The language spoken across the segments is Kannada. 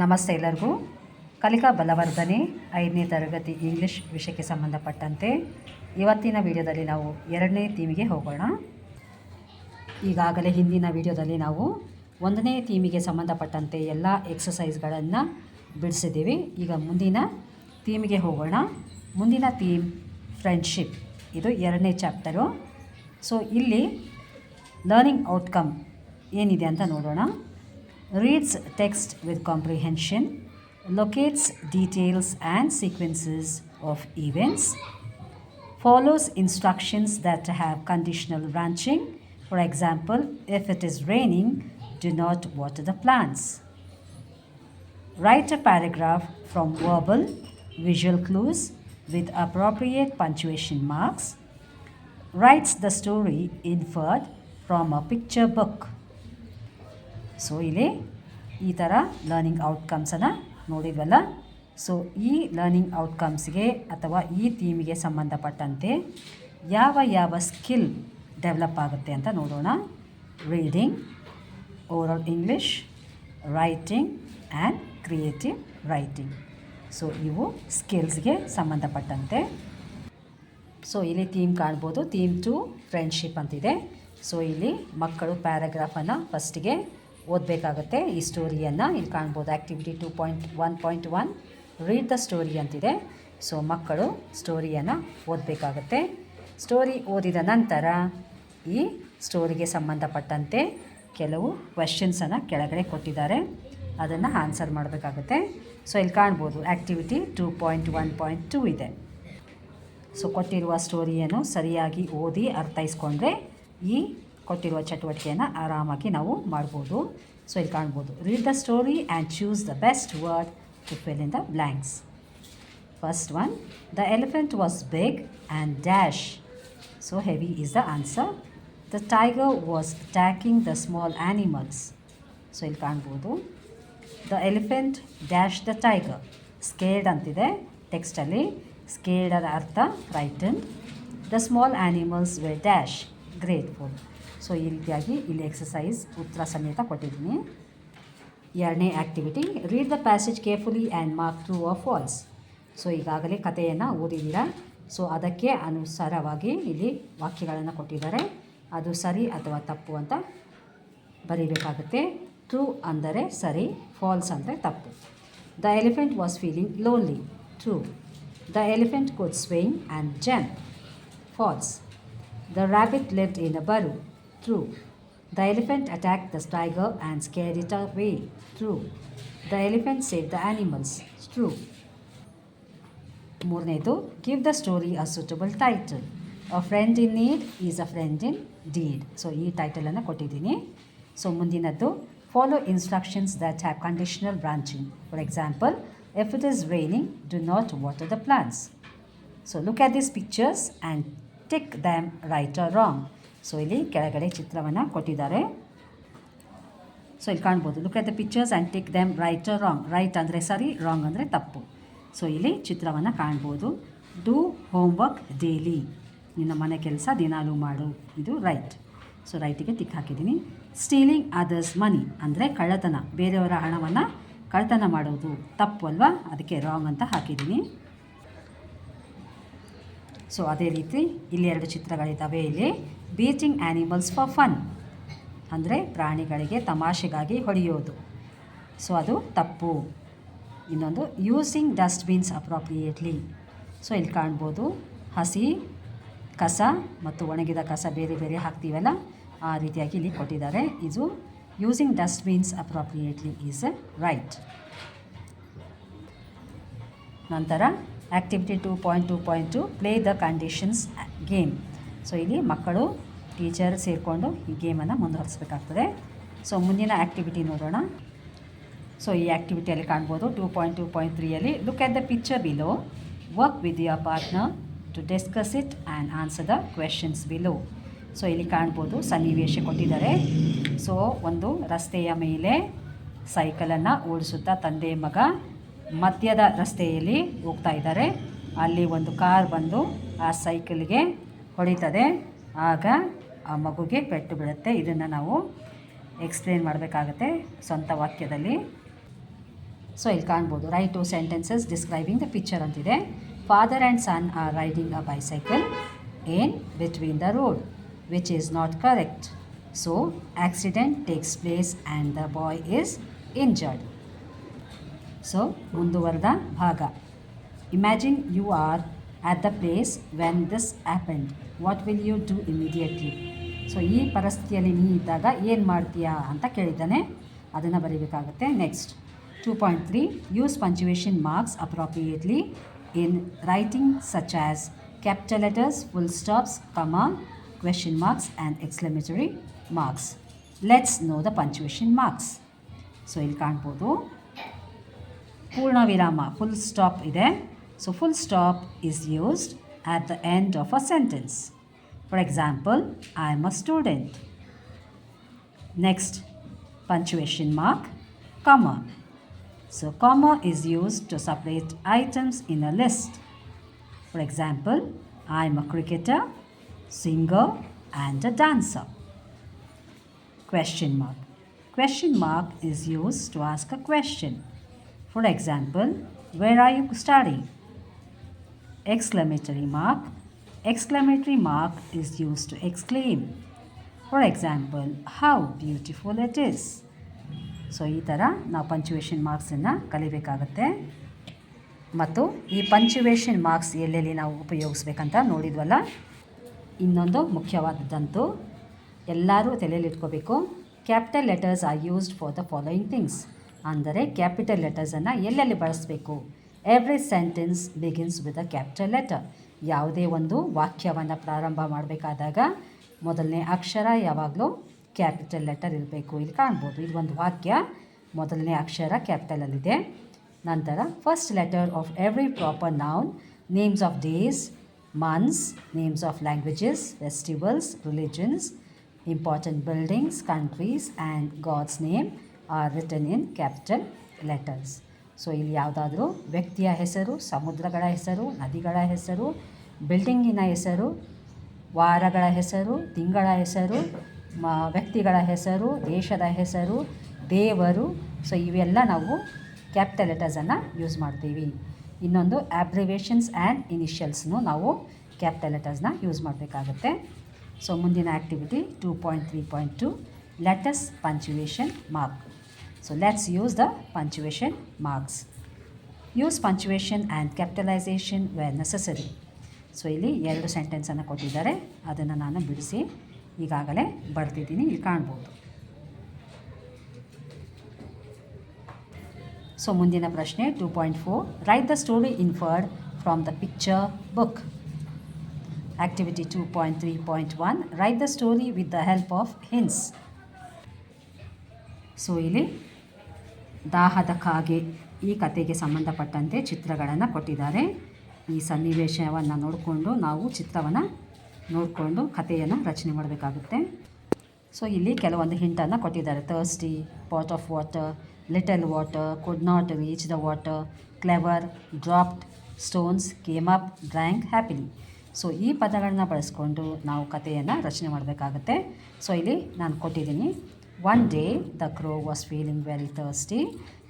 ನಮಸ್ತೆ ಎಲ್ಲರಿಗೂ. ಕಲಿಕಾ ಬಲವರ್ಧನೆ ಐದನೇ ತರಗತಿ ಇಂಗ್ಲೀಷ್ ವಿಷಯಕ್ಕೆ ಸಂಬಂಧಪಟ್ಟಂತೆ ಇವತ್ತಿನ ವಿಡಿಯೋದಲ್ಲಿ ನಾವು ಎರಡನೇ ಥೀಮಿಗೆ ಹೋಗೋಣ. ಈಗಾಗಲೇ ಹಿಂದಿನ ವಿಡಿಯೋದಲ್ಲಿ ನಾವು ಒಂದನೇ ಥೀಮಿಗೆ ಸಂಬಂಧಪಟ್ಟಂತೆ ಎಲ್ಲ ಎಕ್ಸಸೈಸ್ಗಳನ್ನು ಬಿಡಿಸಿದ್ದೀವಿ. ಈಗ ಮುಂದಿನ ಥೀಮಿಗೆ ಹೋಗೋಣ. ಮುಂದಿನ ಥೀಮ್ ಫ್ರೆಂಡ್ಶಿಪ್ ಇದು ಎರಡನೇ ಚಾಪ್ಟರು ಸೊ ಇಲ್ಲಿ ಲರ್ನಿಂಗ್ ಔಟ್ಕಮ್ ಏನಿದೆ ಅಂತ ನೋಡೋಣ. Reads text with comprehension, locates details and sequences of events, follows instructions that have conditional branching. For example, if it is raining, do not water the plants. Write a paragraph from verbal, visual clues with appropriate punctuation marks. Writes the story inferred from a picture book. So ಇಲ್ಲಿ ಈ ಥರ ಲರ್ನಿಂಗ್ ಔಟ್ಕಮ್ಸನ್ನು ನೋಡಿದ್ವಲ್ಲ? ಸೊ ಈ ಲರ್ನಿಂಗ್ ಔಟ್ಕಮ್ಸ್ಗೆ ಅಥವಾ ಈ ಥೀಮಿಗೆ ಸಂಬಂಧಪಟ್ಟಂತೆ ಯಾವ ಯಾವ ಸ್ಕಿಲ್ ಡೆವಲಪ್ ಆಗುತ್ತೆ ಅಂತ ನೋಡೋಣ. Reading oral English writing and creative writing so ಇವು ಸ್ಕಿಲ್ಸ್ಗೆ ಸಂಬಂಧಪಟ್ಟಂತೆ. ಸೊ ಇಲ್ಲಿ ಥೀಮ್ ಕಾಣ್ಬೋದು. ಥೀಮ್ ಟು ಫ್ರೆಂಡ್ಶಿಪ್ ಅಂತಿದೆ. ಸೊ ಇಲ್ಲಿ ಮಕ್ಕಳು ಪ್ಯಾರಾಗ್ರಾಫನ್ನು ಫಸ್ಟಿಗೆ ಓದಬೇಕಾಗತ್ತೆ. ಈ ಸ್ಟೋರಿಯನ್ನು ಇಲ್ಲಿ ಕಾಣ್ಬೋದು. Activity two point one point one read the story ಅಂತಿದೆ. ಸೊ ಮಕ್ಕಳು ಸ್ಟೋರಿಯನ್ನು ಓದಬೇಕಾಗತ್ತೆ. ಸ್ಟೋರಿ ಓದಿದ ನಂತರ ಈ ಸ್ಟೋರಿಗೆ ಸಂಬಂಧಪಟ್ಟಂತೆ ಕೆಲವು ಕ್ವೆಶನ್ಸನ್ನು ಕೆಳಗಡೆ ಕೊಟ್ಟಿದ್ದಾರೆ. ಅದನ್ನು ಆನ್ಸರ್ ಮಾಡಬೇಕಾಗುತ್ತೆ. ಸೊ ಇಲ್ಲಿ ಕಾಣ್ಬೋದು. Activity two point one point two ಇದೆ. ಸೊ ಕೊಟ್ಟಿರುವ ಸ್ಟೋರಿಯನ್ನು ಸರಿಯಾಗಿ ಓದಿ ಅರ್ಥೈಸ್ಕೊಂಡ್ರೆ ಈ ಕೊಟ್ಟಿರುವ ಚಟುವಟಿಕೆಯನ್ನು ಆರಾಮಾಗಿ ನಾವು ಮಾಡ್ಬೋದು. ಸೊ ಇಲ್ಲಿ ಕಾಣ್ಬೋದು. Read the story and choose the best word to fill in the blanks first one the elephant was big and dash so heavy is the answer the tiger was attacking the small animals so ಇಲ್ಲಿ ಕಾಣ್ಬೋದು. The elephant dash the tiger scared ಅಂತಿದೆ. ಟೆಕ್ಸ್ಟಲ್ಲಿ ಸ್ಕೇರ್ಡ್ ಅದರ ಅರ್ಥ frighten the small animals we dash grateful so ಈ ರೀತಿಯಾಗಿ ಇಲ್ಲಿ ಎಕ್ಸಸೈಸ್ ಉತ್ತರ ಸಮೇತ ಕೊಟ್ಟಿದ್ದೀನಿ. ಎರಡನೇ activity read the passage carefully and mark true or false so ಈಗಾಗಲೇ ಕಥೆಯನ್ನು ಓದಿದ್ದೀರಾ? ಸೊ ಅದಕ್ಕೆ ಅನುಸಾರವಾಗಿ ಇಲ್ಲಿ ವಾಕ್ಯಗಳನ್ನು ಕೊಟ್ಟಿದ್ದಾರೆ. ಅದು ಸರಿ ಅಥವಾ ತಪ್ಪು ಅಂತ ಬರೀಬೇಕಾಗುತ್ತೆ. ಟ್ರೂ ಅಂದರೆ ಸರಿ ಫಾಲ್ಸ್ ಅಂದರೆ ತಪ್ಪು. The elephant was feeling lonely true the elephant could swing and jump false the rabbit lived in a burrow true the elephant attacked the tiger and scared it away. True the elephant saved the animals. True ಮೂರನೇದು give the story a suitable title a friend in need is a friend in deed so ಈ ಟೈಟಲನ್ನು ಕೊಟ್ಟಿದ್ದೀನಿ. So ಮುಂದಿನದ್ದು follow instructions that have conditional branching for example if it is raining do not water the plants so look at these pictures and tick them right or wrong so ಇಲ್ಲಿ ಕೆಳಗಡೆ ಚಿತ್ರವನ್ನು ಕೊಟ್ಟಿದ್ದಾರೆ. ಸೊ ಇಲ್ಲಿ ಕಾಣ್ಬೋದು. Look at the pictures and take them right wrong right ಅಂದರೆ ಸರಿ ರಾಂಗ್ ಅಂದರೆ ತಪ್ಪು. ಸೊ ಇಲ್ಲಿ ಚಿತ್ರವನ್ನು ಕಾಣ್ಬೋದು. ಡೂ ಹೋಮ್ವರ್ಕ್ ಡೈಲಿ ನಿನ್ನ ಮನೆ ಕೆಲಸ ದಿನಾಲೂ ಮಾಡು. ಇದು ರೈಟ್ ಸೊ ರೈಟಿಗೆ ಟಿಕ್ ಹಾಕಿದ್ದೀನಿ. ಸ್ಟೀಲಿಂಗ್ ಅದರ್ಸ್ ಮನಿ ಅಂದರೆ ಕಳ್ಳತನ. ಬೇರೆಯವರ ಹಣವನ್ನು ಕಳ್ಳತನ ಮಾಡೋದು. ತಪ್ಪು ಅಲ್ವಾ? ಅದಕ್ಕೆ ರಾಂಗ್ ಅಂತ ಹಾಕಿದ್ದೀನಿ. ಸೊ ಅದೇ ರೀತಿ ಇಲ್ಲಿ ಎರಡು ಚಿತ್ರಗಳಿದ್ದಾವೆ ಇಲ್ಲಿ. ಬೀಚಿಂಗ್ ಆ್ಯನಿಮಲ್ಸ್ ಫಾರ್ ಫನ್ ಅಂದರೆ ಪ್ರಾಣಿಗಳಿಗೆ ತಮಾಷೆಗಾಗಿ ಹೊಡೆಯೋದು. ಸೊ ಅದು ತಪ್ಪು. ಇನ್ನೊಂದು ಯೂಸಿಂಗ್ ಡಸ್ಟ್ಬಿನ್ಸ್ ಅಪ್ರಾಪ್ರಿಯೇಟ್ಲಿ ಸೊ ಇಲ್ಲಿ ಕಾಣ್ಬೋದು, ಹಸಿ, ಕಸ ಮತ್ತು ಒಣಗಿದ ಕಸ ಬೇರೆ ಬೇರೆ ಹಾಕ್ತೀವಲ್ಲ, ಆ ರೀತಿಯಾಗಿ ಇಲ್ಲಿ ಕೊಟ್ಟಿದ್ದಾರೆ. ಇದು using dustbins appropriately is right ನಂತರ activity two point two point two, play the conditions game. So ಇಲ್ಲಿ ಮಕ್ಕಳು, ಟೀಚರ್ ಸೇರಿಕೊಂಡು ಈ ಗೇಮನ್ನು ಮುಂದುವರಿಸಬೇಕಾಗ್ತದೆ. ಸೊ ಮುಂದಿನ ಆ್ಯಕ್ಟಿವಿಟಿ ನೋಡೋಣ. ಸೊ ಈ ಆ್ಯಕ್ಟಿವಿಟಿಯಲ್ಲಿ ಕಾಣ್ಬೋದು two point two point ತ್ರೀಯಲ್ಲಿ look at the picture below work with your partner to discuss it and answer the questions below so ಇಲ್ಲಿ ಕಾಣ್ಬೋದು ಸನ್ನಿವೇಶ ಕೊಟ್ಟಿದ್ದಾರೆ. ಸೊ ಒಂದು ರಸ್ತೆಯ ಮೇಲೆ ಸೈಕಲನ್ನು ಓಡಿಸುತ್ತಾ ತಂದೆ ಮಗ ಮಧ್ಯದ ರಸ್ತೆಯಲ್ಲಿ ಹೋಗ್ತಾ ಇದ್ದಾರೆ. ಅಲ್ಲಿ ಒಂದು ಕಾರ್ ಬಂದು ಆ ಸೈಕಲ್ಗೆ ಹೊಡಿತದೆ. ಆಗ ಆ ಮಗುಗೆ ಪೆಟ್ಟು ಬೀಳುತ್ತೆ. ಇದನ್ನು ನಾವು ಎಕ್ಸ್ಪ್ಲೇನ್ ಮಾಡಬೇಕಾಗತ್ತೆ ಸ್ವಂತ ವಾಕ್ಯದಲ್ಲಿ. ಸೊ, ಇಲ್ಲಿ ಕಾಣ್ಬೋದು. Write two sentences describing the picture ಅಂತಿದೆ. Father and son are riding a bicycle in between the road which is not correct so accident takes place and the boy is injured. So ಮುಂದುವರೆದ ಭಾಗ. Imagine you are at the place when this happened what will you do immediately so ಈ ಪರಿಸ್ಥಿತಿಯಲ್ಲಿ ನೀ ಇದ್ದಾಗ ಏನು ಮಾಡ್ತೀಯಾ ಅಂತ ಕೇಳಿದ್ದಾನೆ. ಅದನ್ನು ಬರೀಬೇಕಾಗುತ್ತೆ. Next two point three use punctuation marks appropriately in writing such as capital letters full stops comma question marks and exclamatory marks let's know the punctuation marks so ಇಲ್ಲಿ ಕಾಣ್ಬೋದು. ಪೂರ್ಣ ವಿರಾಮ ಫುಲ್ ಸ್ಟಾಪ್ ಇದೆ. So full stop is used at the end of a sentence for example I am a student next punctuation mark comma so comma is used to separate items in a list for example I am a cricketer singer and a dancer question mark. Question mark is used to ask a question. For example, where are you studying? Exclamatory mark. Exclamatory mark is used to exclaim. For example how beautiful it is. So ಈ ಥರ ನಾವು ಪಂಚುವೇಷನ್ ಮಾರ್ಕ್ಸನ್ನು ಕಲಿಬೇಕಾಗತ್ತೆ ಮತ್ತು ಈ ಪಂಚುವೇಷನ್ ಮಾರ್ಕ್ಸ್ ಎಲ್ಲೆಲ್ಲಿ ನಾವು ಉಪಯೋಗಿಸ್ಬೇಕಂತ ನೋಡಿದ್ವಲ್ಲ ಇನ್ನೊಂದು ಮುಖ್ಯವಾದದ್ದಂತೂ ಎಲ್ಲರೂ ತಲೆಯಲ್ಲಿ ಇಟ್ಕೋಬೇಕು capital letters are used for the following things ಅಂದರೆ ಕ್ಯಾಪಿಟಲ್ ಲೆಟರ್ಸನ್ನು ಎಲ್ಲೆಲ್ಲಿ ಬಳಸಬೇಕು? Every sentence begins with a capital letter ಯಾವುದೇ ಒಂದು ವಾಕ್ಯವನ್ನು ಪ್ರಾರಂಭ ಮಾಡಬೇಕಾದಾಗ ಮೊದಲನೇ ಅಕ್ಷರ ಯಾವಾಗಲೂ ಕ್ಯಾಪಿಟಲ್ ಲೆಟರ್ ಇರಬೇಕು. ಇಲ್ಲಿ ಕಾಣ್ಬೋದು ಇದು ಒಂದು ವಾಕ್ಯ, ಮೊದಲನೇ ಅಕ್ಷರ ಕ್ಯಾಪಿಟಲಲ್ಲಿದೆ ನಂತರ first letter of every proper noun names of days months names of languages festivals religions important buildings countries and gods name. Are written in capital letters so ಇಲ್ಲಿ ಯಾವುದಾದ್ರೂ ವ್ಯಕ್ತಿಯ ಹೆಸರು, ಸಮುದ್ರಗಳ ಹೆಸರು, ನದಿಗಳ ಹೆಸರು ಬಿಲ್ಡಿಂಗಿನ ಹೆಸರು, ವಾರಗಳ ಹೆಸರು, ತಿಂಗಳ ಹೆಸರು, ಮ, ವ್ಯಕ್ತಿಗಳ ಹೆಸರು, ದೇಶದ ಹೆಸರು, ದೇವರು. ಸೊ ಇವೆಲ್ಲ ನಾವು ಕ್ಯಾಪಿಟಲ್ ಲೆಟರ್ಸನ್ನು ಯೂಸ್ ಮಾಡ್ತೀವಿ. ಇನ್ನೊಂದು ಆಬ್ರಿವೇಷನ್ಸ್ ಆ್ಯಂಡ್ ಇನಿಷಿಯಲ್ಸ್ನು ನಾವು ಕ್ಯಾಪಿಟಲ್ ಲೆಟರ್ಸ್ನ ಯೂಸ್ ಮಾಡಬೇಕಾಗುತ್ತೆ. ಸೊ ಮುಂದಿನ activity two point three point two let us punctuation mark so let's use the punctuation marks use punctuation and capitalisation where necessary so ಇಲ್ಲಿ ಎರಡು ಸೆಂಟೆನ್ಸನ್ನು ಕೊಟ್ಟಿದ್ದಾರೆ. ಅದನ್ನು ನಾನು ಬಿಡಿಸಿ ಈಗಾಗಲೇ ಬರ್ತಿದ್ದೀನಿ ಇಲ್ಲಿ ಕಾಣ್ಬೋದು. ಸೊ ಮುಂದಿನ ಪ್ರಶ್ನೆ two point four write the story inferred from the picture book activity two point three point one write the story with the help of hints so ಇಲ್ಲಿ ದಾಹದ ಈ ಕತೆಗೆ ಸಂಬಂಧಪಟ್ಟಂತೆ ಚಿತ್ರಗಳನ್ನು ಕೊಟ್ಟಿದ್ದಾರೆ. ಈ ಸನ್ನಿವೇಶವನ್ನು ನೋಡಿಕೊಂಡು ನಾವು ಚಿತ್ರವನ್ನು ನೋಡಿಕೊಂಡು ಕಥೆಯನ್ನು ರಚನೆ ಮಾಡಬೇಕಾಗುತ್ತೆ. ಸೊ ಇಲ್ಲಿ ಕೆಲವೊಂದು ಹಿಂಟನ್ನು ಕೊಟ್ಟಿದ್ದಾರೆ. Thirsty pot of water little water could not reach the water clever dropped stones came up drank happily so ಈ ಪದಗಳನ್ನ ಬಳಸ್ಕೊಂಡು ನಾವು ಕಥೆಯನ್ನು ರಚನೆ ಮಾಡಬೇಕಾಗುತ್ತೆ. ಸೊ ಇಲ್ಲಿ ನಾನು ಕೊಟ್ಟಿದ್ದೀನಿ. One day the crow was feeling very thirsty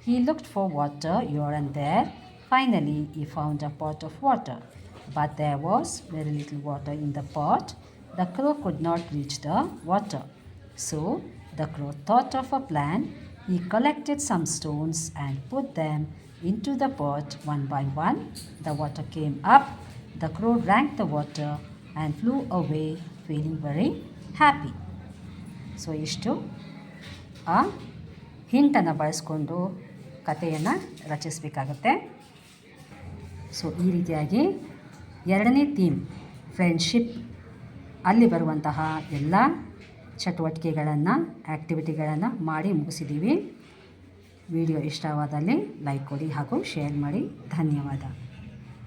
he looked for water here and there finally he found a pot of water but there was very little water in the pot. The crow could not reach the water. So the crow thought of a plan. He collected some stones and put them into the pot one by one. The water came up. The crow drank the water and flew away feeling very happy. So ಇಷ್ಟು ಆ ಹಿಂಟನ್ನು ಬಳಸ್ಕೊಂಡು ಕಥೆಯನ್ನು ರಚಿಸಬೇಕಾಗತ್ತೆ. ಸೊ ಈ ರೀತಿಯಾಗಿ ಎರಡನೇ ಥೀಮ್ ಫ್ರೆಂಡ್ಶಿಪ್ ಅಲ್ಲಿ ಬರುವಂತಹ ಎಲ್ಲ ಚಟುವಟಿಕೆಗಳನ್ನು ಆ್ಯಕ್ಟಿವಿಟಿಗಳನ್ನು ಮಾಡಿ ಮುಗಿಸಿದ್ದೀವಿ. ವಿಡಿಯೋ ಇಷ್ಟವಾದಲ್ಲಿ ಲೈಕ್ ಕೊಡಿ ಹಾಗೂ ಶೇರ್ ಮಾಡಿ. ಧನ್ಯವಾದ.